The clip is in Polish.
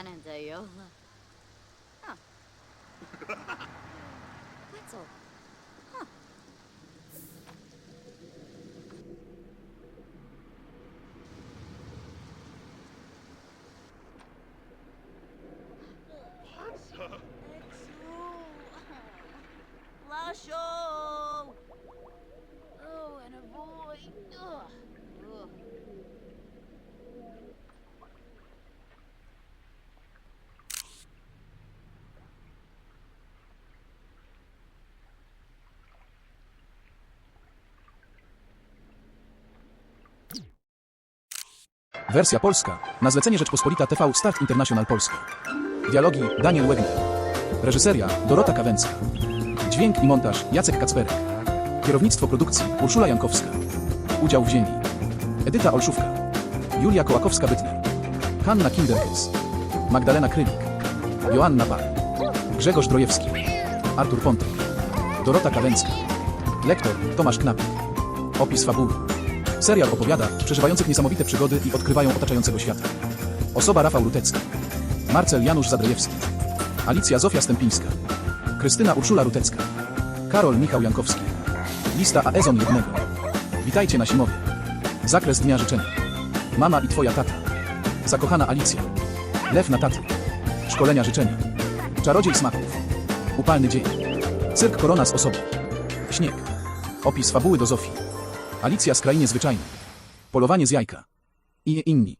Shenandoah. Huh. Quetzal. Huh. What's up? Lasho! Wersja polska. Na zlecenie Rzeczpospolita TV Start International Polska. Dialogi Daniel Wegner. Reżyseria Dorota Kawęcka. Dźwięk i montaż Jacek Kacperek. Kierownictwo produkcji Urszula Jankowska. Udział w ziemi. Edyta Olszówka. Julia Kołakowska-Bytner. Hanna Kinderkes. Magdalena Krylik. Joanna Par. Grzegorz Drojewski. Artur Pontek. Dorota Kawęcka. Lektor Tomasz Knapik. Opis fabuły. Serial opowiada przeżywających niesamowite przygody i odkrywają otaczającego świata. Osoba Rafał Rutecki. Marcel Janusz Zadrojewski. Alicja Zofia Stępińska. Krystyna Urszula Rutecka. Karol Michał Jankowski. Lista Aezon jednego. Witajcie na Simowie. Zakres Dnia Życzenia. Mama i twoja tata. Zakochana Alicja. Lew na taty. Szkolenia życzenia. Czarodziej smaków. Upalny dzień. Cyrk Korona z osobą. Śnieg. Opis fabuły do Zofii. Alicja z Krainy Zwyczajnej. Polowanie z jajka. I inni.